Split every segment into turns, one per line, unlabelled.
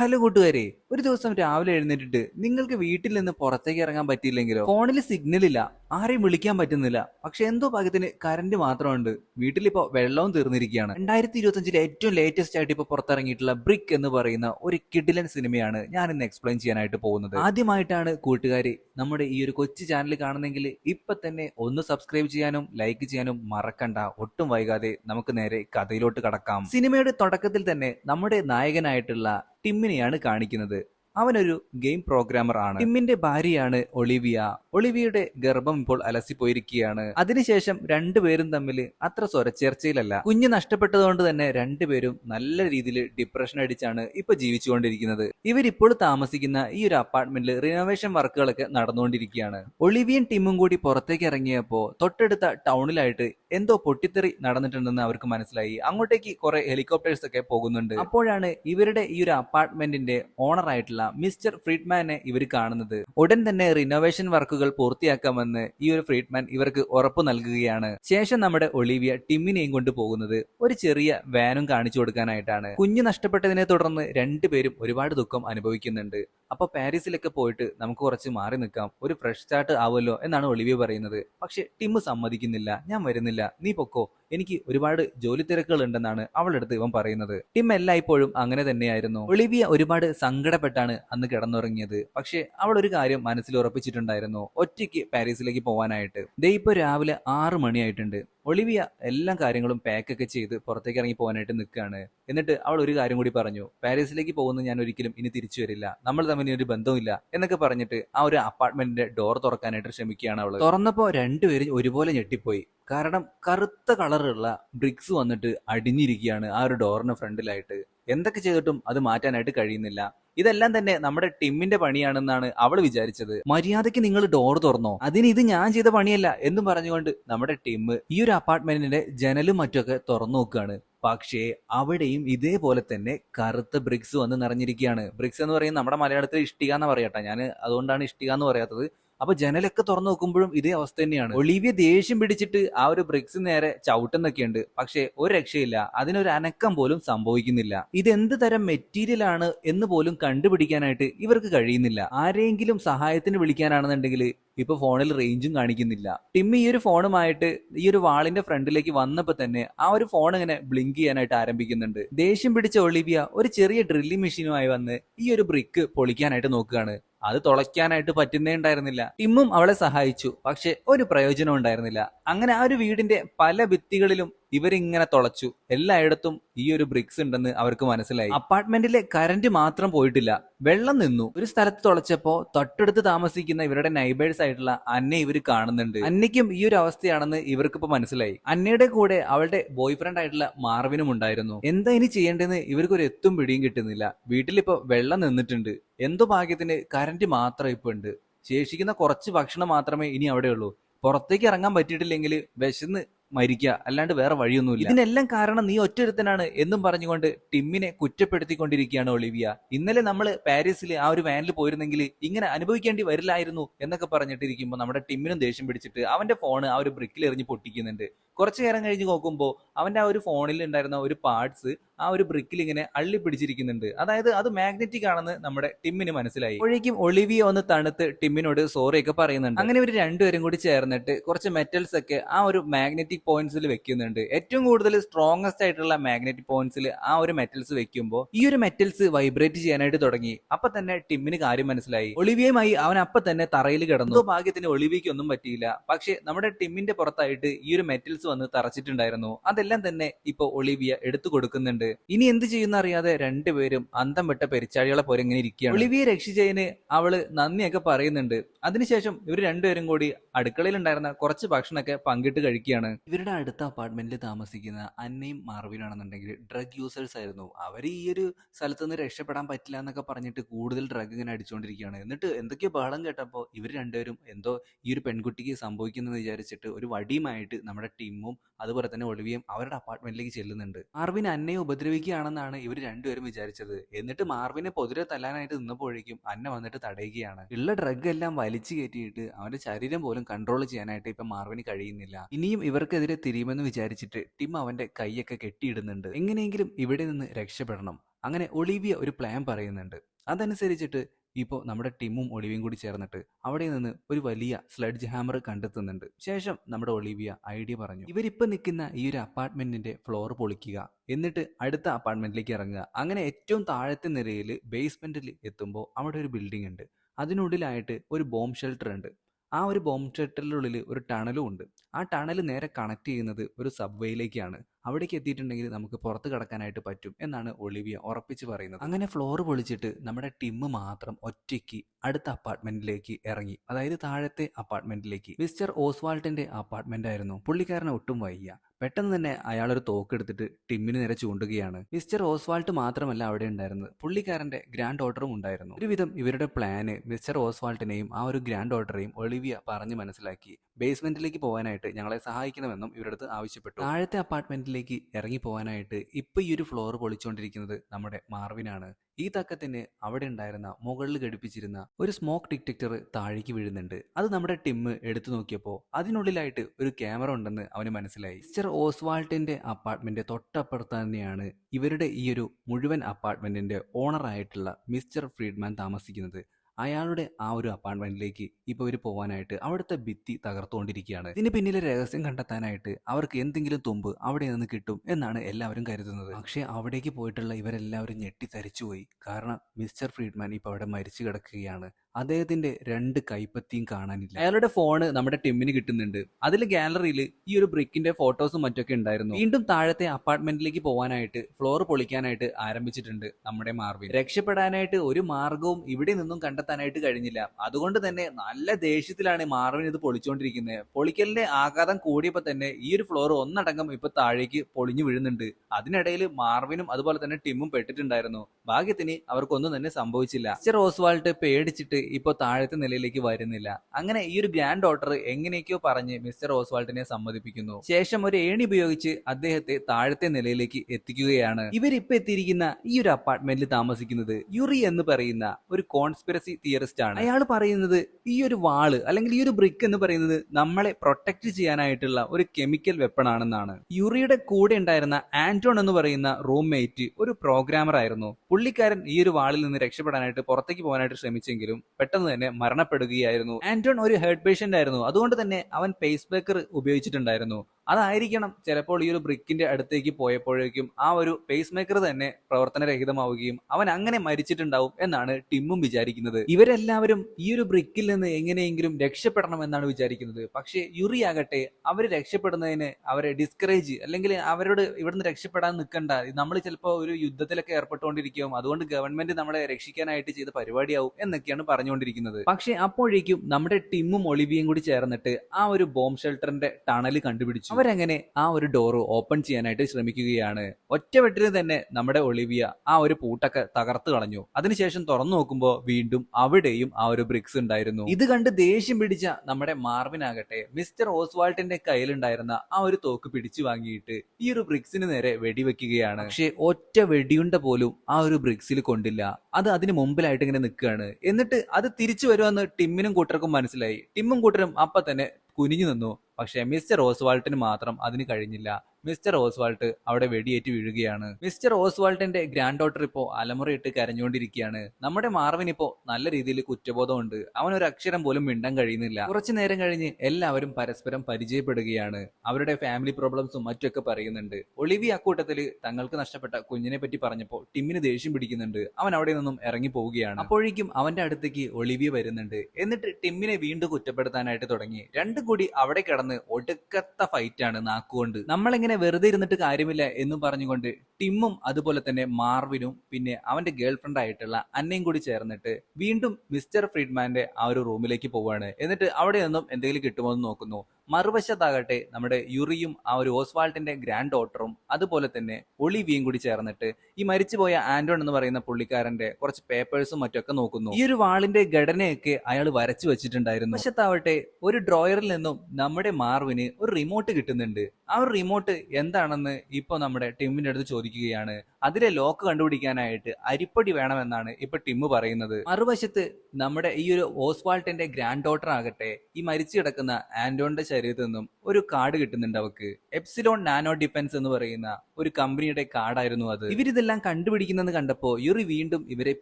Hello കൂട്ടുകാരെ. ഒരു ദിവസം രാവിലെ എഴുന്നേറ്റിട്ട് നിങ്ങൾക്ക് വീട്ടിൽ നിന്ന് പുറത്തേക്ക് ഇറങ്ങാൻ പറ്റിയില്ലെങ്കിലോ? ഫോണിൽ സിഗ്നൽ ഇല്ല. ആരെയും വിളിക്കാൻ പറ്റുന്നില്ല. പക്ഷെ എന്തോ ഭാഗ്യത്തിന് കറണ്ട് മാത്രമുണ്ട്. വീട്ടിൽ ഇപ്പോൾ വെള്ളവും തീർന്നിരിക്കുകയാണ്. രണ്ടായിരത്തി ഇരുപത്തഞ്ചിലെ ഏറ്റവും ലേറ്റസ്റ്റ് ആയിട്ട് ഇപ്പോൾ പുറത്തിറങ്ങിയിട്ടുള്ള ബ്രിക്ക് എന്ന് പറയുന്ന ഒരു കിഡിലൻ സിനിമയാണ് ഞാൻ ഇന്ന് എക്സ്പ്ലെയിൻ ചെയ്യാനായിട്ട് പോകുന്നത്. ആദ്യമായിട്ടാണ് കൂട്ടുകാരി നമ്മുടെ ഈ ഒരു കൊച്ചു ചാനൽ കാണുന്നെങ്കിൽ ഇപ്പൊ തന്നെ ഒന്ന് സബ്സ്ക്രൈബ് ചെയ്യാനും ലൈക്ക് ചെയ്യാനും മറക്കണ്ട. ഒട്ടും വൈകാതെ നമുക്ക് നേരെ കഥയിലോട്ട് കടക്കാം. സിനിമയുടെ തുടക്കത്തിൽ തന്നെ നമ്മുടെ നായകനായിട്ടുള്ള ടിമ്മിനെയാണ് കാണിക്കുന്നത്. അവനൊരു ഗെയിം പ്രോഗ്രാമർ ആണ്. ടിമ്മിന്റെ ഭാര്യയാണ് ഒളിവിയ. ഒളിവിയുടെ ഗർഭം ഇപ്പോൾ അലസിപ്പോയിരിക്കുകയാണ്. അതിനുശേഷം രണ്ടുപേരും തമ്മിൽ അത്ര സ്വരച്ചേർച്ചയിലല്ല കുഞ്ഞ് നഷ്ടപ്പെട്ടതുകൊണ്ട് തന്നെ രണ്ടുപേരും നല്ല രീതിയിൽ ഡിപ്രഷൻ അടിച്ചാണ് ഇപ്പൊ ജീവിച്ചുകൊണ്ടിരിക്കുന്നത്. ഇവരിപ്പോൾ താമസിക്കുന്ന ഈ ഒരു അപ്പാർട്ട്മെന്റിൽ റിനോവേഷൻ വർക്കുകളൊക്കെ നടന്നുകൊണ്ടിരിക്കുകയാണ്. ഒളിവിയും ടിമ്മും കൂടി പുറത്തേക്ക് ഇറങ്ങിയപ്പോ തൊട്ടടുത്ത ടൗണിലായിട്ട് എന്തോ പൊട്ടിത്തെറി നടന്നിട്ടുണ്ടെന്ന് അവർക്ക് മനസ്സിലായി. അങ്ങോട്ടേക്ക് കുറെ ഹെലികോപ്റ്റേഴ്സ് ഒക്കെ പോകുന്നുണ്ട്. അപ്പോഴാണ് ഇവരുടെ ഈ ഒരു അപ്പാർട്ട്മെന്റിന്റെ ഓണർ ആയിട്ടുള്ള മിസ്റ്റർ ഫ്രീഡ്മാനെ ഇവർ കാണുന്നത്. ഉടൻ തന്നെ റിനോവേഷൻ വർക്കുകൾ പൂർത്തിയാക്കാമെന്ന് ഈ ഒരു ഫ്രീഡ്മാൻ ഇവർക്ക് ഉറപ്പ് നൽകുകയാണ്. ശേഷം നമ്മുടെ ഒളിവിയ ടിമ്മിനെയും കൊണ്ട് പോകുന്നത് ഒരു ചെറിയ വാനും കാണിച്ചു കൊടുക്കാനായിട്ടാണ്. കുഞ്ഞു നഷ്ടപ്പെട്ടതിനെ തുടർന്ന് രണ്ടുപേരും ഒരുപാട് ദുഃഖം അനുഭവിക്കുന്നുണ്ട്. അപ്പൊ പാരീസിലൊക്കെ പോയിട്ട് നമുക്ക് കുറച്ച് മാറി നിൽക്കാം. ഒരു ഫ്രഷ് സ്റ്റാർട്ട് ആവുമല്ലോ എന്നാണ് ഒളിവിയ പറയുന്നത്. പക്ഷെ ടിമ്മ് സമ്മതിക്കുന്നില്ല. ഞാൻ വരുന്നില്ല. നീ പൊക്കോ? എനിക്ക് ഒരുപാട് ജോലി തിരക്കുകൾ ഉണ്ടെന്നാണ് അവളുടെ അടുത്ത് ഇവൻ പറയുന്നത്. ടിം എല്ലായ്പ്പോഴും അങ്ങനെ തന്നെയായിരുന്നു. ഒളിവിയ ഒരുപാട് സങ്കടപ്പെട്ടാണ് അന്ന് കിടന്നുറങ്ങിയത്. പക്ഷേ അവൾ ഒരു കാര്യം മനസ്സിൽ ഉറപ്പിച്ചിട്ടുണ്ടായിരുന്നു. ഒറ്റയ്ക്ക് പാരീസിലേക്ക് പോവാനായിട്ട്. ദേ ഇപ്പൊ രാവിലെ ആറ് മണിയായിട്ടുണ്ട്. ഒളിവിയ എല്ലാ കാര്യങ്ങളും പാക്കൊക്കെ ചെയ്ത് പുറത്തേക്ക് ഇറങ്ങി പോകാനായിട്ട് നിൽക്കുകയാണ് എന്നിട്ട് അവൾ ഒരു കാര്യം കൂടി പറഞ്ഞു. പാരീസിലേക്ക് പോകുന്ന ഞാൻ ഒരിക്കലും ഇനി തിരിച്ചു വരില്ല. നമ്മൾ തമ്മിൽ ഒരു ബന്ധവുമില്ല എന്നൊക്കെ പറഞ്ഞിട്ട് ആ ഒരു അപ്പാർട്ട്മെന്റിന്റെ ഡോർ തുറക്കാനായിട്ട് ശ്രമിക്കുകയാണ് അവൾ. തുറന്നപ്പോ രണ്ടുപേരും ഒരുപോലെ ഞെട്ടിപ്പോയി. കാരണം കറുത്ത കളറുള്ള ബ്രിക്സ് വന്നിട്ട് അടിഞ്ഞിരിക്കുകയാണ് ആ ഒരു ഡോറിന് ഫ്രണ്ടിലായിട്ട്. എന്തൊക്കെ ചെയ്തിട്ടും അത് മാറ്റാനായിട്ട് കഴിയുന്നില്ല. ഇതെല്ലാം തന്നെ നമ്മുടെ ടിമ്മിന്റെ പണിയാണെന്നാണ് അവൾ വിചാരിച്ചത്. മര്യാദയ്ക്ക് നിങ്ങൾ ഡോർ തുറന്നോ. അതിന് ഇത് ഞാൻ ചെയ്ത പണിയല്ല എന്നും പറഞ്ഞുകൊണ്ട് നമ്മുടെ ടിമ്മ് ഈ ഒരു അപ്പാർട്ട്മെന്റിന്റെ ജനലും മറ്റൊക്കെ തുറന്നു നോക്കുകയാണ്. പക്ഷേ അവിടെയും ഇതേപോലെ തന്നെ കറുത്ത ബ്രിക്സ് വന്ന് നിറഞ്ഞിരിക്കുകയാണ്. ബ്രിക്സ് എന്ന് പറയുന്നത് നമ്മുടെ മലയാളത്തിൽ ഇഷ്ടിക എന്ന് പറയട്ടെ. ഞാൻ അതുകൊണ്ടാണ് ഇഷ്ടിക എന്ന് പറയാത്തത്. അപ്പൊ ജനലൊക്കെ തുറന്നു നോക്കുമ്പോഴും ഇതേ അവസ്ഥ തന്നെയാണ്. ഒളിവിയ ദേഷ്യം പിടിച്ചിട്ട് ആ ഒരു ബ്രിക്സ് നേരെ ചവിട്ടുന്നൊക്കെയുണ്ട്. പക്ഷെ ഒരു രക്ഷയില്ല. അതിനൊരു അനക്കം പോലും സംഭവിക്കുന്നില്ല. ഇത് എന്ത് തരം മെറ്റീരിയൽ ആണ് എന്ന് പോലും കണ്ടുപിടിക്കാനായിട്ട് ഇവർക്ക് കഴിയുന്നില്ല. ആരെങ്കിലും സഹായത്തിന് വിളിക്കാനാണെന്നുണ്ടെങ്കിൽ ഇപ്പൊ ഫോണിൽ റേഞ്ചും കാണിക്കുന്നില്ല. ടിമ്മി ഈ ഒരു ഫോണുമായിട്ട് ഈ ഒരു വാളിന്റെ ഫ്രണ്ടിലേക്ക് വന്നപ്പോ തന്നെ ആ ഒരു ഫോൺ ഇങ്ങനെ ബ്ലിങ്ക് ചെയ്യാനായിട്ട് ആരംഭിക്കുന്നുണ്ട്. ദേഷ്യം പിടിച്ച ഒളിവിയ ഒരു ചെറിയ ഡ്രില്ലിംഗ് മെഷീനുമായി വന്ന് ഈ ഒരു ബ്രിക്ക് പൊളിക്കാനായിട്ട് നോക്കുകയാണ്. അത് തുളയ്ക്കാനായിട്ട് പറ്റുന്നേ ഉണ്ടായിരുന്നില്ല. ടിമ്മും അവളെ സഹായിച്ചു. പക്ഷെ ഒരു പ്രയോജനം ഉണ്ടായിരുന്നില്ല. അങ്ങനെ ആ ഒരു വീടിന്റെ പല ഭിത്തികളിലും ഇവരിങ്ങനെ തുളച്ചു. എല്ലായിടത്തും ഈ ഒരു ബ്രിക്സ് ഉണ്ടെന്ന് അവർക്ക് മനസ്സിലായി. അപ്പാർട്ട്മെന്റിലെ കറന്റ് മാത്രം പോയിട്ടില്ല. വെള്ളം നിന്നു. ഒരു സ്ഥലത്ത് തുളച്ചപ്പോ തൊട്ടടുത്ത് താമസിക്കുന്ന ഇവരുടെ നൈബേഴ്സ് ആയിട്ടുള്ള അന്നെ ഇവർ കാണുന്നുണ്ട്. അന്നയ്ക്കും ഈ ഒരു അവസ്ഥയാണെന്ന് ഇവർക്കിപ്പോ മനസ്സിലായി. അന്നയുടെ കൂടെ അവളുടെ ബോയ് ഫ്രണ്ട് ആയിട്ടുള്ള മാർവിനും ഉണ്ടായിരുന്നു. എന്താ ഇനി ചെയ്യേണ്ടതെന്ന് ഇവർക്ക് ഒരു എത്തും പിടിയും കിട്ടുന്നില്ല. വീട്ടിലിപ്പോ വെള്ളം നിന്നിട്ടുണ്ട്. എന്തോ ഭാഗ്യത്തിന് കറന്റ് മാത്രം ഇപ്പൊ ഉണ്ട്. ശേഷിക്കുന്ന കുറച്ച് ഭക്ഷണം മാത്രമേ ഇനി അവിടെയുള്ളൂ പുറത്തേക്ക് ഇറങ്ങാൻ പറ്റിയിട്ടില്ലെങ്കിൽ വിശന്ന് മരിക്കുക. അല്ലാണ്ട് വേറെ വഴിയൊന്നുമില്ല. ഇതിനെല്ലാം കാരണം നീ ഒറ്റൊരുത്തനാണ് എന്നും പറഞ്ഞുകൊണ്ട് ടിമ്മിനെ കുറ്റപ്പെടുത്തിക്കൊണ്ടിരിക്കുകയാണ് ഒളിവിയ. ഇന്നലെ നമ്മൾ പാരീസിൽ ആ ഒരു വാനിൽ പോയിരുന്നെങ്കിൽ ഇങ്ങനെ അനുഭവിക്കേണ്ടി വരില്ലായിരുന്നു എന്നൊക്കെ പറഞ്ഞിട്ടിരിക്കുമ്പോൾ നമ്മുടെ ടിമ്മിനും ദേഷ്യം പിടിച്ചിട്ട് അവന്റെ ഫോൺ ആ ഒരു ബ്രിക്കിൽ എറിഞ്ഞ് പൊട്ടിക്കുന്നുണ്ട്. കുറച്ചു നേരം കഴിഞ്ഞ് നോക്കുമ്പോൾ അവന്റെ ആ ഒരു ഫോണിൽ ഉണ്ടായിരുന്ന ഒരു പാർട്സ് ആ ഒരു ബ്രിക്കിൽ ഇങ്ങനെ അള്ളി പിടിച്ചിരിക്കുന്നുണ്ട്. അതായത് അത് മാഗ്നറ്റിക് ആണെന്ന് നമ്മുടെ ടിമ്മിന് മനസ്സിലായി. അപ്പോഴേക്കും ഒളിവിയ ഒന്ന് തണുത്ത് ടിമ്മിനോട് സോറി ഒക്കെ പറയുന്നുണ്ട്. അങ്ങനെ ഒരു രണ്ടുപേരും കൂടി ചേർന്നിട്ട് കുറച്ച് മെറ്റൽസ് ഒക്കെ ആ ഒരു മാഗ്നറ്റിക് പോയിന്റ്സിൽ വെക്കുന്നുണ്ട്. ഏറ്റവും കൂടുതൽ സ്ട്രോങ്സ്റ്റ് ആയിട്ടുള്ള മാഗ്നറ്റിക് പോയിന്റ്സിൽ ആ ഒരു മെറ്റൽസ് വെക്കുമ്പോൾ ഈ ഒരു മെറ്റൽസ് വൈബ്രേറ്റ് ചെയ്യാനായിട്ട് തുടങ്ങി. അപ്പൊ തന്നെ ടിമ്മിന് കാര്യം മനസ്സിലായി. ഒളിവിയുമായി അവൻ അപ്പൊ തന്നെ തറയിൽ കിടന്നു. ഭാഗ്യത്തിന് ഒളിവിക്ക് ഒന്നും പറ്റിയില്ല. പക്ഷെ നമ്മുടെ ടിമ്മിന്റെ പുറത്തായിട്ട് ഈ ഒരു മെറ്റൽസ് വന്ന് തറച്ചിട്ടുണ്ടായിരുന്നു. അതെല്ലാം തന്നെ ഇപ്പൊ ഒളിവിയ എടുത്തു കൊടുക്കുന്നുണ്ട്. ഇനി എന്ത് ചെയ്യുന്ന അറിയാതെ രണ്ടുപേരും അന്തം വിട്ട പെരിച്ചാഴികളെ പോലെ ഇങ്ങനെ ഇരിക്കുകയാണ്. ഒളിവിയെ രക്ഷിച്ചതിന് അവൾ നന്ദിയൊക്കെ പറയുന്നുണ്ട്. അതിനുശേഷം ഇവർ രണ്ടുപേരും കൂടി അടുക്കളയിൽ ഉണ്ടായിരുന്ന കുറച്ച് ഭക്ഷണമൊക്കെ പങ്കിട്ട് കഴിക്കുകയാണ്. ഇവരുടെ അടുത്ത അപ്പാർട്ട്മെന്റിൽ താമസിക്കുന്ന അന്നയും മാർവിനും ആണെന്നുണ്ടെങ്കിൽ ഡ്രഗ് യൂസേഴ്സ് ആയിരുന്നു. അവർ ഈ ഒരു സ്ഥലത്ത് നിന്ന് രക്ഷപ്പെടാൻ പറ്റില്ല എന്നൊക്കെ പറഞ്ഞിട്ട് കൂടുതൽ ഡ്രഗ് ഇങ്ങനെ അടിച്ചുകൊണ്ടിരിക്കുകയാണ് എന്നിട്ട് എന്തൊക്കെയോ ബഹളം കേട്ടപ്പോൾ ഇവർ രണ്ടുപേരും എന്തോ ഈ ഒരു പെൺകുട്ടിക്ക് സംഭവിക്കുന്നെന്ന് വിചാരിച്ചിട്ട് ഒരു വടിയുമായിട്ട് നമ്മുടെ ടീമും അതുപോലെ തന്നെ ഒളിവിയും അവരുടെ അപ്പാർട്ട്മെന്റിലേക്ക് ചെല്ലുന്നുണ്ട്. മാർവിൻ അന്നയെ ഉപദ്രവിക്കുകയാണെന്നാണ് ഇവർ രണ്ടുപേരും വിചാരിച്ചത്. എന്നിട്ട് മാർവിനെ പൊതുരെ തല്ലാനായിട്ട് നിന്നപ്പോഴേക്കും അന്ന വന്നിട്ട് തടയുകയാണ്. ഉള്ള ഡ്രഗ് എല്ലാം വലിച്ചു കയറ്റിയിട്ട് അവന്റെ ശരീരം പോലും കൺട്രോൾ ചെയ്യാനായിട്ട് ഇപ്പൊ മാർവിന് കഴിയുന്നില്ല. ഇനിയും ഇവർക്കെതിരെ തിരിയുമെന്ന് വിചാരിച്ചിട്ട് ടിം അവന്റെ കൈയൊക്കെ കെട്ടിയിടുന്നുണ്ട്. എങ്ങനെയെങ്കിലും ഇവിടെ നിന്ന് രക്ഷപ്പെടണം. അങ്ങനെ ഒളിവിയ ഒരു പ്ലാൻ പറയുന്നുണ്ട്. അതനുസരിച്ചിട്ട് ഇപ്പോൾ നമ്മുടെ ടിമ്മും ഒളിവിയും കൂടി ചേർന്നിട്ട് അവിടെ നിന്ന് ഒരു വലിയ സ്ലഡ്ജ് ഹാമർ കണ്ടെത്തുന്നുണ്ട്. ശേഷം നമ്മുടെ ഒളിവിയ ഐഡിയ പറഞ്ഞു ഇവരിപ്പോൾ നിൽക്കുന്ന ഈ ഒരു അപ്പാർട്ട്മെന്റിന്റെ ഫ്ലോർ പൊളിക്കുക. എന്നിട്ട് അടുത്ത അപ്പാർട്ട്മെന്റിലേക്ക് ഇറങ്ങുക. അങ്ങനെ ഏറ്റവും താഴത്തെ നിരയിൽ ബേസ്മെന്റിൽ എത്തുമ്പോൾ അവിടെ ഒരു ബിൽഡിംഗ് ഉണ്ട്. അതിനുള്ളിലായിട്ട് ഒരു ബോംബ് ഷെൽട്ടർ ഉണ്ട്. ആ ഒരു ബോംബ് ഷെൽട്ടറിനുള്ളിൽ ഒരു ടണലും ഉണ്ട്. ആ ടണൽ നേരെ കണക്ട് ചെയ്യുന്നത് ഒരു സബ്വേയിലേക്കാണ് അവിടേക്ക് എത്തിയിട്ടുണ്ടെങ്കിൽ നമുക്ക് പുറത്ത് കടക്കാനായിട്ട് പറ്റും എന്നാണ് ഒളിവിയ ഉറപ്പിച്ച് പറയുന്നത്. അങ്ങനെ ഫ്ലോർ പൊളിച്ചിട്ട് നമ്മുടെ ടിമ്മ് മാത്രം ഒറ്റയ്ക്ക് അടുത്ത അപ്പാർട്ട്മെന്റിലേക്ക് ഇറങ്ങി. അതായത് താഴത്തെ അപ്പാർട്ട്മെന്റിലേക്ക് മിസ്റ്റർ ഓസ്വാൾട്ടിന്റെ അപ്പാർട്ട്മെന്റ് ആയിരുന്നു. പുള്ളിക്കാരനെ ഒട്ടും വയ്യ. പെട്ടെന്ന് തന്നെ അയാൾ അയാളൊരു തോക്കെടുത്തിട്ട് ടിമ്മിന് നേരെ ചൂണ്ടുകയാണ്. മിസ്റ്റർ ഓസ്വാൾട്ട് മാത്രമല്ല അവിടെ ഉണ്ടായിരുന്നത്. പുള്ളിക്കാരന്റെ ഗ്രാൻഡ് ഓർഡറും ഉണ്ടായിരുന്നു. ഒരുവിധം ഇവരുടെ പ്ലാന് മിസ്റ്റർ ഓസ്വാൾട്ടിനെയും ആ ഒരു ഗ്രാൻഡ് ഓർഡറെയും ഒളിവിയ പറഞ്ഞ് മനസ്സിലാക്കി. ബേസ്മെന്റിലേക്ക് പോകാനായിട്ട് ഞങ്ങളെ സഹായിക്കണമെന്നും ഇവരടുത്ത് ആവശ്യപ്പെട്ടു. താഴത്തെ അപ്പാർട്ട്മെന്റിലേക്ക് ഇറങ്ങി പോകാനായിട്ട് ഇപ്പൊ ഈ ഒരു ഫ്ലോർ പൊളിച്ചുകൊണ്ടിരിക്കുന്നത് നമ്മുടെ മാർവിനാണ്. ഈ തക്കത്തിന് അവിടെ ഉണ്ടായിരുന്ന മുകളിൽ ഘടിപ്പിച്ചിരുന്ന ഒരു സ്മോക്ക് ഡിറ്റക്ടർ താഴേക്ക് വീഴുന്നുണ്ട്. അത് നമ്മുടെ ടിം എടുത്തു നോക്കിയപ്പോൾ അതിനുള്ളിലായിട്ട് ഒരു ക്യാമറ ഉണ്ടെന്ന് അവന് മനസ്സിലായി. മിസ്റ്റർ ഓസ്വാൾട്ടിന്റെ അപ്പാർട്ട്മെന്റ് തൊട്ടപ്പുറത്ത് തന്നെയാണ് ഇവരുടെ ഈ ഒരു മുഴുവൻ അപ്പാർട്ട്മെന്റിന്റെ ഓണറായിട്ടുള്ള മിസ്റ്റർ ഫ്രീഡ്മാൻ താമസിക്കുന്നത്. അയാളുടെ ആ ഒരു അപ്പാർട്ട്മെന്റിലേക്ക് ഇപ്പോൾ ഇവർ പോകാനായിട്ട് അവിടുത്തെ ഭിത്തി തകർത്തുകൊണ്ടിരിക്കുകയാണ് ഇതിന് പിന്നിലെ രഹസ്യം കണ്ടെത്താനായിട്ട് അവർക്ക് എന്തെങ്കിലും തുമ്പ് അവിടെ നിന്ന് കിട്ടും എന്നാണ് എല്ലാവരും കരുതുന്നത്. പക്ഷേ അവിടേക്ക് പോയിട്ടുള്ള ഇവരെല്ലാവരും ഞെട്ടിത്തരിച്ചുപോയി. കാരണം മിസ്റ്റർ ഫ്രീഡ്മാൻ ഇപ്പോൾ അവിടെ മരിച്ചു കിടക്കുകയാണ്. അദ്ദേഹത്തിന്റെ രണ്ട് കൈപ്പത്തിയും കാണാനില്ല. അയാളുടെ ഫോണ് നമ്മുടെ ടിമ്മിന് കിട്ടുന്നുണ്ട്. അതിൽ ഗാലറിയിൽ ഈ ഒരു ബ്രിക്കിന്റെ ഫോട്ടോസും മറ്റൊക്കെ ഉണ്ടായിരുന്നു. വീണ്ടും താഴത്തെ അപ്പാർട്ട്മെന്റിലേക്ക് പോകാനായിട്ട് ഫ്ലോർ പൊളിക്കാനായിട്ട് ആരംഭിച്ചിട്ടുണ്ട് നമ്മുടെ മാർവിൻ. രക്ഷപ്പെടാനായിട്ട് ഒരു മാർഗവും ഇവിടെ നിന്നും കണ്ടെത്താനായിട്ട് കഴിഞ്ഞില്ല. അതുകൊണ്ട് തന്നെ നല്ല ദേഷ്യത്തിലാണ് മാർവിൻ ഇത് പൊളിച്ചുകൊണ്ടിരിക്കുന്നത് പൊളിക്കലിന്റെ ആഘാതം കൂടിയപ്പോൾ തന്നെ ഈ ഒരു ഫ്ലോർ ഒന്നടങ്കം ഇപ്പൊ താഴേക്ക് പൊളിഞ്ഞു വീഴുന്നുണ്ട്. അതിനിടയിൽ മാർവിനും അതുപോലെ തന്നെ ടിമ്മും പെട്ടിട്ടുണ്ടായിരുന്നു. ഭാഗ്യത്തിന് അവർക്കൊന്നും തന്നെ സംഭവിച്ചില്ല. മിസ്റ്റർ ഓസ്വാൾട്ട് പേടിച്ചിട്ട് ഇപ്പോൾ താഴത്തെ നിലയിലേക്ക് വരുന്നില്ല. അങ്ങനെ ഈ ഒരു ഗ്രാൻഡ് ഓർഡർ എങ്ങനെയൊക്കെയോ പറഞ്ഞ് മിസ്റ്റർ ഓസ്വാൾട്ടിനെ സമ്മതിപ്പിക്കുന്നു. ശേഷം ഒരു ഏണി ഉപയോഗിച്ച് അദ്ദേഹത്തെ താഴത്തെ നിലയിലേക്ക് എത്തിക്കുകയാണ്. ഇവരിപ്പോ എത്തിയിരിക്കുന്ന ഈ ഒരു അപ്പാർട്ട്മെന്റിൽ താമസിക്കുന്നത് യുറി എന്ന് പറയുന്ന ഒരു കോൺസ്പിറസി തിയറിസ്റ്റ് ആണ്. അയാൾ പറയുന്നത് ഈ ഒരു വാൾ അല്ലെങ്കിൽ ഈ ഒരു ബ്രിക്ക് എന്ന് പറയുന്നത് നമ്മളെ പ്രൊട്ടക്ട് ചെയ്യാനായിട്ടുള്ള ഒരു കെമിക്കൽ വെപ്പൺ ആണെന്നാണ്. യുറിയുടെ കൂടെ ഉണ്ടായിരുന്ന ആന്റോൺ എന്ന് പറയുന്ന റൂംമേറ്റ് ഒരു പ്രോഗ്രാമർ ആയിരുന്നു. പുള്ളിക്കാരൻ ഈ ഒരു വാളിൽ നിന്ന് രക്ഷപ്പെടാനായിട്ട് പുറത്തേക്ക് പോകാനായിട്ട് ശ്രമിച്ചെങ്കിലും പെട്ടെന്ന് തന്നെ മരണപ്പെടുകയായിരുന്നു. ആന്റോൺ ഒരു ഹെർട്ട് പേഷ്യന്റ് ആയിരുന്നു. അതുകൊണ്ട് തന്നെ അവൻ പേസ് ബേക്കർ ഉപയോഗിച്ചിട്ടുണ്ടായിരുന്നു. അതായിരിക്കണം ചിലപ്പോൾ ഈ ഒരു ബ്രിക്കിന്റെ അടുത്തേക്ക് പോയപ്പോഴേക്കും ആ ഒരു പേസ് മേക്കർ തന്നെ പ്രവർത്തനരഹിതമാവുകയും അവൻ അങ്ങനെ മരിച്ചിട്ടുണ്ടാവും എന്നാണ് ടിമ്മും വിചാരിക്കുന്നത്. ഇവരെല്ലാവരും ഈ ഒരു ബ്രിക്കിൽ നിന്ന് എങ്ങനെയെങ്കിലും രക്ഷപ്പെടണം എന്നാണ് വിചാരിക്കുന്നത്. പക്ഷേ യുറി ആകട്ടെ അവർ രക്ഷപ്പെടുന്നതിന് അവരെ ഡിസ്കറേജ് അല്ലെങ്കിൽ അവരോട് ഇവിടുന്ന് രക്ഷപ്പെടാൻ നിൽക്കണ്ട. നമ്മൾ ചിലപ്പോൾ ഒരു യുദ്ധത്തിലൊക്കെ ഏർപ്പെട്ടുകൊണ്ടിരിക്കും. അതുകൊണ്ട് ഗവൺമെന്റ് നമ്മളെ രക്ഷിക്കാനായിട്ട് ചെയ്ത പരിപാടിയാവും എന്നൊക്കെയാണ് പറഞ്ഞുകൊണ്ടിരിക്കുന്നത്. പക്ഷേ അപ്പോഴേക്കും നമ്മുടെ ടിമ്മും ഒളിവിയും കൂടി ചേർന്നിട്ട് ആ ഒരു ബോംബ് ഷെൽട്ടറിന്റെ ടണൽ കണ്ടുപിടിച്ചു. അവരങ്ങനെ ആ ഒരു ഡോറ് ഓപ്പൺ ചെയ്യാനായിട്ട് ശ്രമിക്കുകയാണ്. ഒറ്റവെട്ടിന് തന്നെ നമ്മുടെ ഒളിവിയ ആ ഒരു പൂട്ടൊക്കെ തകർത്ത് കളഞ്ഞു. അതിനുശേഷം തുറന്നു നോക്കുമ്പോൾ വീണ്ടും അവിടെയും ആ ഒരു ബ്രിക്സ് ഉണ്ടായിരുന്നു. ഇത് കണ്ട് ദേഷ്യം പിടിച്ച നമ്മുടെ മാർവിൻ ആകട്ടെ മിസ്റ്റർ ഓസ്വാൾട്ടിന്റെ കയ്യിലുണ്ടായിരുന്ന ആ ഒരു തോക്ക് പിടിച്ചു വാങ്ങിയിട്ട് ഈ ഒരു ബ്രിക്സിന് നേരെ വെടിവെക്കുകയാണ്. പക്ഷേ ഒറ്റ വെടിയുണ്ട പോലും ആ ഒരു ബ്രിക്സിൽ കൊണ്ടില്ല. അത് അതിന് മുമ്പിലായിട്ട് ഇങ്ങനെ നിൽക്കുകയാണ്. എന്നിട്ട് അത് തിരിച്ചു വരുമെന്ന് ടിമ്മിനും കൂട്ടർക്കും മനസ്സിലായി. ടിമ്മും കൂട്ടരും അപ്പൊ തന്നെ കുനിഞ്ഞു നിന്നു. പക്ഷേ മിസ്റ്റർ ഓസ്വാൾട്ടിന് മാത്രം അതിന് കഴിഞ്ഞില്ല. മിസ്റ്റർ ഓസ്വാൾട്ട് അവിടെ വെടിയേറ്റ് വീഴുകയാണ്. മിസ്റ്റർ ഓസ്വാൾട്ടിന്റെ ഗ്രാൻഡ് ഡോട്ടർ ഇപ്പോ അലമുറയിട്ട് കരഞ്ഞുകൊണ്ടിരിക്കുകയാണ്. നമ്മുടെ മാർവിൻ ഇപ്പോ നല്ല രീതിയിൽ കുറ്റബോധമുണ്ട്. അവൻ ഒരു അക്ഷരം പോലും മിണ്ടാൻ കഴിയുന്നില്ല. കുറച്ചു നേരം കഴിഞ്ഞ് എല്ലാവരും പരസ്പരം പരിചയപ്പെടുകയാണ്. അവരുടെ ഫാമിലി പ്രോബ്ലംസും മറ്റൊക്കെ പറയുന്നുണ്ട്. ഒളിവി അക്കൂട്ടത്തിൽ തങ്ങൾക്ക് നഷ്ടപ്പെട്ട കുഞ്ഞിനെ പറ്റി പറഞ്ഞപ്പോൾ ടിമ്മിന് ദേഷ്യം പിടിക്കുന്നുണ്ട്. അവൻ അവിടെ നിന്നും ഇറങ്ങി പോവുകയാണ്. അപ്പോഴേക്കും അവന്റെ അടുത്തേക്ക് ഒളിവി വരുന്നുണ്ട്. എന്നിട്ട് ടിമ്മിനെ വീണ്ടും കുറ്റപ്പെടുത്താനായിട്ട് തുടങ്ങി. രണ്ടും കൂടി അവിടെ കിടന്ന് ഒടുക്കത്ത ആണ് നാക്കുകൊണ്ട്. നമ്മളിങ്ങനെ വെറുതെ ഇരുന്നിട്ട് കാര്യമില്ല എന്ന് പറഞ്ഞുകൊണ്ട് ടിമ്മും അതുപോലെ തന്നെ മാർവിനും പിന്നെ അവന്റെ ഗേൾഫ്രണ്ട് ആയിട്ടുള്ള അന്നയും കൂടി ചേർന്നിട്ട് വീണ്ടും മിസ്റ്റർ ഫ്രീഡ്മാന്റെ ആ ഒരു റൂമിലേക്ക് പോവാണ്. എന്നിട്ട് അവിടെ നിന്നും എന്തെങ്കിലും കിട്ടുമോ എന്ന് നോക്കുന്നു. മറുവശത്താകട്ടെ നമ്മുടെ യുറിയും ആ ഒരു ഓസ്വാൾട്ടിന്റെ ഗ്രാൻഡ് ഡോട്ടറും അതുപോലെ തന്നെ ഒളിവിയും കൂടി ചേർന്നിട്ട് ഈ മരിച്ചുപോയ ആന്റോൺ എന്ന് പറയുന്ന പുള്ളിക്കാരന്റെ കുറച്ച് പേപ്പേഴ്സും മറ്റൊക്കെ നോക്കുന്നു. ഈ ഒരു വാളിന്റെ ഘടനയൊക്കെ അയാൾ വരച്ചു വെച്ചിട്ടുണ്ടായിരുന്നു. വശത്താവട്ടെ ഒരു ഡ്രോയറിൽ നിന്നും നമ്മുടെ മാർവിന് ഒരു റിമോട്ട് കിട്ടുന്നുണ്ട്. ആ ഒരു റിമോട്ട് എന്താണെന്ന് ഇപ്പൊ നമ്മുടെ ടിമ്മിന്റെ അടുത്ത് ചോദിക്കുകയാണ്. അതിലെ ലോക്ക് കണ്ടുപിടിക്കാനായിട്ട് അരിപ്പടി വേണമെന്നാണ് ഇപ്പൊ ടിമ്മു പറയുന്നത്. മറുവശത്ത് നമ്മുടെ ഈ ഒരു ഓസ്വാൾട്ടിന്റെ ഗ്രാൻഡ് ഡോട്ടർ ആകട്ടെ ഈ മരിച്ചു കിടക്കുന്ന ആന്റോണിന്റെ ശരീരത്തിൽ നിന്നും ഒരു കാർഡ് കിട്ടുന്നുണ്ട് അവക്ക്. എപ്സിലോൺ നാനോ ഡിഫൻസ് എന്ന് പറയുന്ന ഒരു കമ്പനിയുടെ കാർഡായിരുന്നു അത്. ഇവരിതെല്ലാം കണ്ടുപിടിക്കുന്നെന്ന് കണ്ടപ്പോ യുറി വീണ്ടും ഇവരെ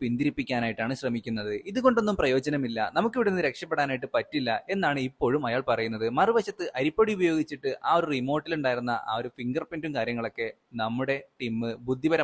പിന്തിരിപ്പിക്കാനായിട്ടാണ് ശ്രമിക്കുന്നത്. ഇതുകൊണ്ടൊന്നും പ്രയോജനമില്ല. നമുക്ക് ഇവിടെ നിന്ന് രക്ഷപ്പെടാനായിട്ട് പറ്റില്ല എന്നാണ് ഇപ്പോഴും അയാൾ പറയുന്നത്. മറുവശത്ത് അരിപ്പൊടി ഉപയോഗിച്ചിട്ട് ആ ഒരു റിമോട്ടിലുണ്ടായിരുന്ന ആ ഒരു ഫിംഗർ പ്രിന്റും കാര്യങ്ങളൊക്കെ നമ്മുടെ ടീം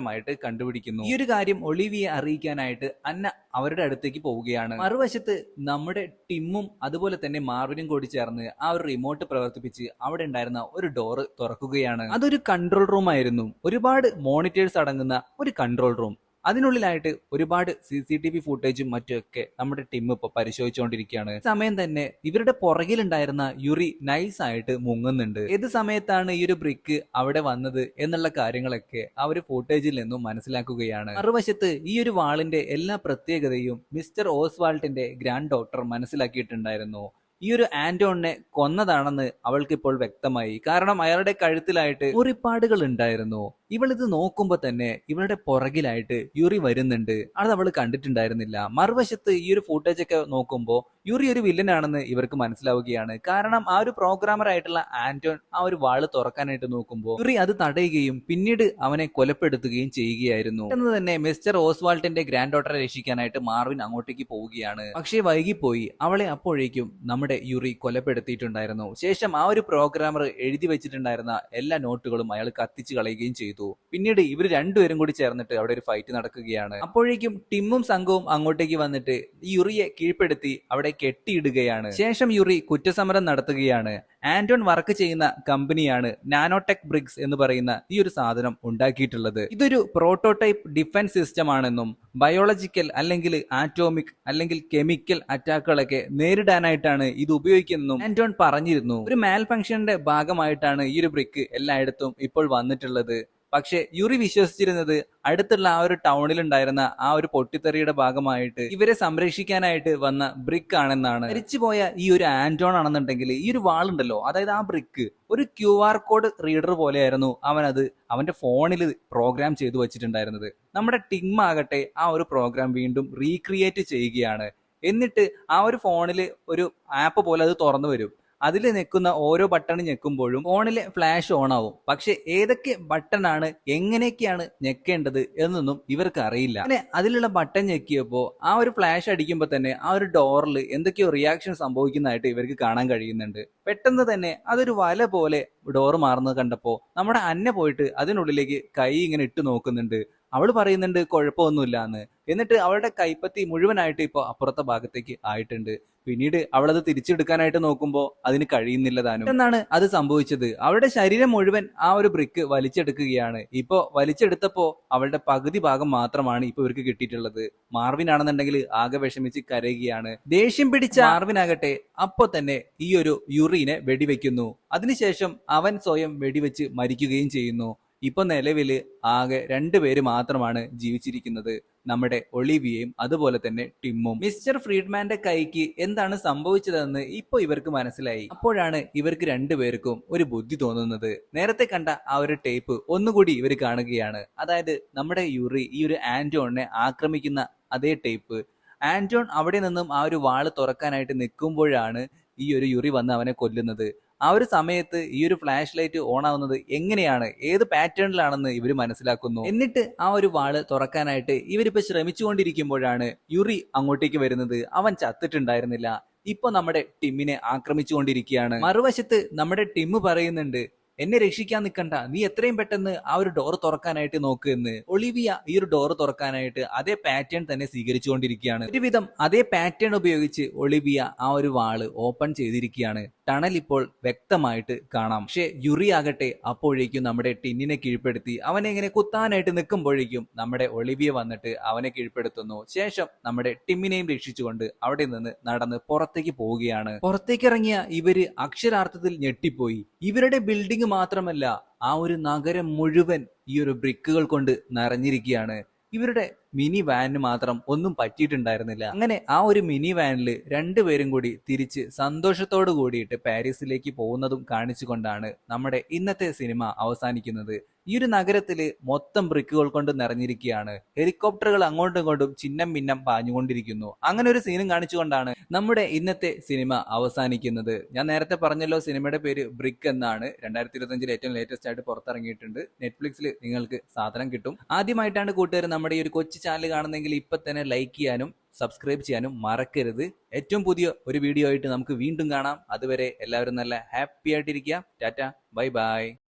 ബുദ്ധിപരമായിട്ട് കണ്ടുപിടിക്കുന്നു. ഈ ഒരു കാര്യം ഒളിവിയെ അറിയിക്കാനായിട്ട് അന്ന അവരുടെ അടുത്തേക്ക് പോവുകയാണ്. മറുവശത്ത് നമ്മുടെ ടിമ്മും അതുപോലെ തന്നെ മാർവിനും കൂടി ചേർന്ന് ആ ഒരു റിമോട്ട് പ്രവർത്തിപ്പിച്ച് അവിടെ ഉണ്ടായിരുന്ന ഒരു ഡോറ് തുറക്കുകയാണ്. അതൊരു കൺട്രോൾ റൂം ആയിരുന്നു. ഒരുപാട് മോണിറ്റേഴ്സ് അടങ്ങുന്ന ഒരു കൺട്രോൾ റൂം അതിനുള്ളിലായിട്ട് ഒരുപാട് സി സി ടി വി ഫുട്ടേജും മറ്റുമൊക്കെ നമ്മുടെ ടീം ഇപ്പോൾ പരിശോധിച്ചുകൊണ്ടിരിക്കുകയാണ്. സമയം തന്നെ ഇവരുടെ പുറകിലുണ്ടായിരുന്ന യുറി നൈസ് ആയിട്ട് മുങ്ങുന്നുണ്ട്. ഏത് സമയത്താണ് ഈ ഒരു ബ്രിക്ക് അവിടെ വന്നത് എന്നുള്ള കാര്യങ്ങളൊക്കെ ആ ഒരു ഫുട്ടേജിൽ നിന്നും മനസ്സിലാക്കുകയാണ്. മറുവശത്ത് ഈ ഒരു വാളിന്റെ എല്ലാ പ്രത്യേകതയും മിസ്റ്റർ ഓസ്വാൾട്ടിന്റെ ഗ്രാൻഡ് ഡോക്ടർ മനസ്സിലാക്കിയിട്ടുണ്ടായിരുന്നു. ഈ ഒരു ആന്റോണിനെ കൊന്നതാണെന്ന് അവൾക്ക് ഇപ്പോൾ വ്യക്തമായി. കാരണം അയാളുടെ കഴുത്തിലായിട്ട് മുറിപ്പാടുകൾ ഉണ്ടായിരുന്നു. ഇവൾ ഇത് നോക്കുമ്പോ തന്നെ ഇവളുടെ പുറകിലായിട്ട് യുറി വരുന്നുണ്ട്. അത് അവൾ കണ്ടിട്ടുണ്ടായിരുന്നില്ല. മറുവശത്ത് ഈ ഒരു ഫുട്ടേജ് ഒക്കെ നോക്കുമ്പോൾ യുറി ഒരു വില്ലനാണെന്ന് ഇവർക്ക് മനസ്സിലാവുകയാണ്. കാരണം ആ ഒരു പ്രോഗ്രാമർ ആയിട്ടുള്ള ആന്റോൺ ആ ഒരു വാൾ തുറക്കാനായിട്ട് നോക്കുമ്പോൾ യുറി അത് തടയുകയും പിന്നീട് അവനെ കൊലപ്പെടുത്തുകയും ചെയ്യുകയായിരുന്നു. എന്ന് തന്നെ മിസ്റ്റർ ഓസ്വാൾട്ടിന്റെ ഗ്രാൻഡ് ഡോട്ടറെ രക്ഷിക്കാനായിട്ട് മാർവിൻ അങ്ങോട്ടേക്ക് പോവുകയാണ്. പക്ഷേ വൈകിപ്പോയി. അവളെ അപ്പോഴേക്കും നമ്മുടെ യുറി കൊലപ്പെടുത്തിയിട്ടുണ്ടായിരുന്നു. ശേഷം ആ ഒരു പ്രോഗ്രാമർ എഴുതി വെച്ചിട്ടുണ്ടായിരുന്ന എല്ലാ നോട്ടുകളും അയാൾ കത്തിച്ചു കളയുകയും ചെയ്തു. പിന്നീട് ഇവർ രണ്ടുപേരും കൂടി ചേർന്നിട്ട് അവിടെ ഒരു ഫൈറ്റ് നടക്കുകയാണ്. അപ്പോഴേക്കും ടിമ്മും സംഘവും അങ്ങോട്ടേക്ക് വന്നിട്ട് യുറിയെ കീഴ്പ്പെടുത്തി അവിടെ കെട്ടിയിടുകയാണ്. ശേഷം യുറി കുറ്റസമരം നടത്തുകയാണ്. ആന്റോൺ വർക്ക് ചെയ്യുന്ന കമ്പനിയാണ് നാനോടെക് ബ്രിക്സ് എന്ന് പറയുന്ന ഈ ഒരു സാധനം ഉണ്ടാക്കിയിട്ടുള്ളത്. ഇതൊരു പ്രോട്ടോടൈപ്പ് ഡിഫൻസ് സിസ്റ്റം ആണെന്നും ബയോളജിക്കൽ അല്ലെങ്കിൽ ആറ്റോമിക് അല്ലെങ്കിൽ കെമിക്കൽ അറ്റാക്കുകളൊക്കെ നേരിടാനായിട്ടാണ് ഇത് ഉപയോഗിക്കുന്നതെന്നും ആന്റോൺ പറഞ്ഞിരുന്നു. ഒരു മാൽ ഫംഗ്ഷന്റെ ഭാഗമായിട്ടാണ് ഈ ഒരു ബ്രിക്ക് എല്ലായിടത്തും ഇപ്പോൾ വന്നിട്ടുള്ളത്. പക്ഷെ യുറി വിശ്വസിച്ചിരുന്നത് അടുത്തുള്ള ആ ഒരു ടൗണിൽ ഉണ്ടായിരുന്ന ആ ഒരു പൊട്ടിത്തെറിയുടെ ഭാഗമായിട്ട് ഇവരെ സംരക്ഷിക്കാനായിട്ട് വന്ന ബ്രിക്ക് ആണെന്നാണ്. മരിച്ചുപോയ ഈ ഒരു ആന്റോൺ ആണെന്നുണ്ടെങ്കിൽ ഈ ഒരു വാളുണ്ടല്ലോ അതായത് ആ ബ്രിക്ക് ഒരു ക്യു ആർ കോഡ് റീഡർ പോലെയായിരുന്നു അവൻ അത് അവന്റെ ഫോണിൽ പ്രോഗ്രാം ചെയ്തു വെച്ചിട്ടുണ്ടായിരുന്നത്. നമ്മുടെ ടിം ആകട്ടെ ആ ഒരു പ്രോഗ്രാം വീണ്ടും റീക്രിയേറ്റ് ചെയ്യുകയാണ്. എന്നിട്ട് ആ ഒരു ഫോണിൽ ഒരു ആപ്പ് പോലെ അത് തുറന്നു വരും. അതിൽ നിൽക്കുന്ന ഓരോ ബട്ടൺ ഞെക്കുമ്പോഴും ഫോണിലെ ഫ്ലാഷ് ഓൺ ആവും. പക്ഷെ ഏതൊക്കെ ബട്ടൺ ആണ് എങ്ങനെയൊക്കെയാണ് ഞെക്കേണ്ടത് എന്നൊന്നും ഇവർക്ക് അറിയില്ല. അങ്ങനെ അതിലുള്ള ബട്ടൺ ഞെക്കിയപ്പോൾ ആ ഒരു ഫ്ലാഷ് അടിക്കുമ്പോൾ തന്നെ ആ ഒരു ഡോറിൽ എന്തൊക്കെയോ റിയാക്ഷൻ സംഭവിക്കുന്നതായിട്ട് ഇവർക്ക് കാണാൻ കഴിയുന്നുണ്ട്. പെട്ടെന്ന് തന്നെ അതൊരു വല പോലെ ഡോർ മാറുന്നത് കണ്ടപ്പോൾ നമ്മുടെ അന്ന പോയിട്ട് അതിനുള്ളിലേക്ക് കൈ ഇങ്ങനെ ഇട്ട് നോക്കുന്നുണ്ട്. അവൾ പറയുന്നുണ്ട് കുഴപ്പമൊന്നുമില്ല എന്ന് എന്നിട്ട് അവളുടെ കൈപ്പത്തി മുഴുവനായിട്ട് ഇപ്പോൾ അപ്പുറത്തെ ഭാഗത്തേക്ക് ആയിട്ടുണ്ട്. പിന്നീട് അവളത് തിരിച്ചെടുക്കാനായിട്ട് നോക്കുമ്പോൾ അതിന് കഴിയുന്നില്ല താനും. എന്നാണ് അത് സംഭവിച്ചത്. അവളുടെ ശരീരം മുഴുവൻ ആ ഒരു ബ്രിക്ക് വലിച്ചെടുക്കുകയാണ്. ഇപ്പോ വലിച്ചെടുത്തപ്പോൾ അവളുടെ പകുതി ഭാഗം മാത്രമാണ് ഇപ്പൊ ഇവർക്ക് കിട്ടിയിട്ടുള്ളത്. മാർവിൻ ആണെന്നുണ്ടെങ്കിൽ ആകെ വിഷമിച്ച് കരയുകയാണ്. ദേഷ്യം പിടിച്ച മാർവിനാകട്ടെ അപ്പോ തന്നെ ഈ ഒരു യുറീനെ വെടിവെക്കുന്നു. അതിനുശേഷം അവൻ സ്വയം വെടിവെച്ച് മരിക്കുകയും ചെയ്യുന്നു. ഇപ്പൊ നിലവിൽ ആകെ രണ്ടുപേര് മാത്രമാണ് ജീവിച്ചിരിക്കുന്നത്. നമ്മുടെ ഒളിവിയയും അതുപോലെ തന്നെ ടിമ്മും. മിസ്റ്റർ ഫ്രീഡ്മാന്റെ കൈക്ക് എന്താണ് സംഭവിച്ചതെന്ന് ഇപ്പോൾ ഇവർക്ക് മനസ്സിലായി. അപ്പോഴാണ് ഇവർക്ക് രണ്ടുപേർക്കും ഒരു ബുദ്ധി തോന്നുന്നത്. നേരത്തെ കണ്ട ആ ഒരു ടേപ്പ് ഒന്നുകൂടി ഇവർ കാണുകയാണ്. അതായത് നമ്മുടെ യുറി ഈ ഒരു ആന്റോണിനെ ആക്രമിക്കുന്ന അതേ ടേപ്പ്. ആന്റോൺ അവിടെ നിന്നും ആ ഒരു വാൾ തുറക്കാനായിട്ട് നിൽക്കുമ്പോഴാണ് ഈ ഒരു യുറി വന്ന് അവനെ കൊല്ലുന്നത്. ആ ഒരു സമയത്ത് ഈ ഒരു ഫ്ലാഷ് ലൈറ്റ് ഓൺ ആവുന്നത് എങ്ങനെയാണ്? ഏത് പാറ്റേണിലാണെന്ന് ഇവർ മനസ്സിലാക്കുന്നു. എന്നിട്ട് ആ ഒരു വാൾ തുറക്കാനായിട്ട് ഇവരിപ്പോ ശ്രമിച്ചുകൊണ്ടിരിക്കുമ്പോഴാണ് യുറി അങ്ങോട്ടേക്ക് വരുന്നത്. അവൻ ചത്തിട്ടുണ്ടായിരുന്നില്ല. ഇപ്പൊ നമ്മുടെ ടിമ്മിനെ ആക്രമിച്ചുകൊണ്ടിരിക്കുകയാണ്. മറുവശത്ത് നമ്മുടെ ടിമ്മ് പറയുന്നുണ്ട് എന്നെ രക്ഷിക്കാൻ നിൽക്കണ്ട നീ എത്രയും പെട്ടെന്ന് ആ ഒരു ഡോർ തുറക്കാനായിട്ട് നോക്ക് എന്ന്. ഒളിവിയ ഈ ഒരു ഡോർ തുറക്കാനായിട്ട് അതേ പാറ്റേൺ തന്നെ സ്വീകരിച്ചുകൊണ്ടിരിക്കുകയാണ്. ഒരുവിധം അതേ പാറ്റേൺ ഉപയോഗിച്ച് ഒളിവിയ ആ ഒരു വാൾ ഓപ്പൺ ചെയ്തിരിക്കുകയാണ്. ടണൽ ഇപ്പോൾ വ്യക്തമായിട്ട് കാണാം. പക്ഷെ യുറി ആകട്ടെ അപ്പോഴേക്കും നമ്മുടെ ടിന്നിനെ കീഴ്പ്പെടുത്തി അവനെ ഇങ്ങനെ കുത്താനായിട്ട് നിൽക്കുമ്പോഴേക്കും നമ്മുടെ ഒളിവിയ വന്നിട്ട് അവനെ കീഴ്പ്പെടുത്തുന്നു. ശേഷം നമ്മുടെ ടിമ്മിനെയും രക്ഷിച്ചുകൊണ്ട് അവിടെ നിന്ന് നടന്ന് പുറത്തേക്ക് പോവുകയാണ്. പുറത്തേക്ക് ഇറങ്ങിയ ഇവർ അക്ഷരാർത്ഥത്തിൽ ഞെട്ടിപ്പോയി. ഇവരുടെ ബിൽഡിംഗ് മാത്രമല്ല ആ ഒരു നഗരം മുഴുവൻ ഈ ഒരു ബ്രിക്കുകൾ കൊണ്ട് നിറഞ്ഞിരിക്കുകയാണ്. ഇവരുടെ മിനി വാനിന് മാത്രം ഒന്നും പറ്റിയിട്ടുണ്ടായിരുന്നില്ല. അങ്ങനെ ആ ഒരു മിനി വാനിൽ രണ്ടുപേരും കൂടി തിരിച്ച് സന്തോഷത്തോടു കൂടിയിട്ട് പാരീസിലേക്ക് പോകുന്നതും കാണിച്ചുകൊണ്ടാണ് നമ്മുടെ ഇന്നത്തെ സിനിമ അവസാനിക്കുന്നത്. ഈ ഒരു നഗരത്തിൽ മൊത്തം ബ്രിക്കുകൾ കൊണ്ട് നിറഞ്ഞിരിക്കുകയാണ്. ഹെലികോപ്റ്ററുകൾ അങ്ങോട്ടും ഇങ്ങോട്ടും ചിഹ്നം ഭിന്നം പാഞ്ഞുകൊണ്ടിരിക്കുന്നു. അങ്ങനെ ഒരു സീനും കാണിച്ചുകൊണ്ടാണ് നമ്മുടെ ഇന്നത്തെ സിനിമ അവസാനിക്കുന്നത്. ഞാൻ നേരത്തെ പറഞ്ഞല്ലോ സിനിമയുടെ പേര് ബ്രിക്ക് എന്നാണ്. രണ്ടായിരത്തി ഇരുപത്തഞ്ചിൽ ഏറ്റവും ലേറ്റസ്റ്റ് ആയിട്ട് പുറത്തിറങ്ങിയിട്ടുണ്ട്. നെറ്റ്ഫ്ലിക്സിൽ നിങ്ങൾക്ക് സാധനം കിട്ടും. ആദ്യമായിട്ടാണ് കൂട്ടുകാർ നമ്മുടെ ഈ ഒരു കൊച്ചു ചാനൽ കാണുന്നെങ്കിൽ ഇപ്പൊ തന്നെ ലൈക്ക് ചെയ്യാനും സബ്സ്ക്രൈബ് ചെയ്യാനും മറക്കരുത്. ഏറ്റവും പുതിയ ഒരു വീഡിയോ ആയിട്ട് നമുക്ക് വീണ്ടും കാണാം. അതുവരെ എല്ലാവരും നല്ല ഹാപ്പി ആയിട്ടിരിക്കുക. Tata bye bye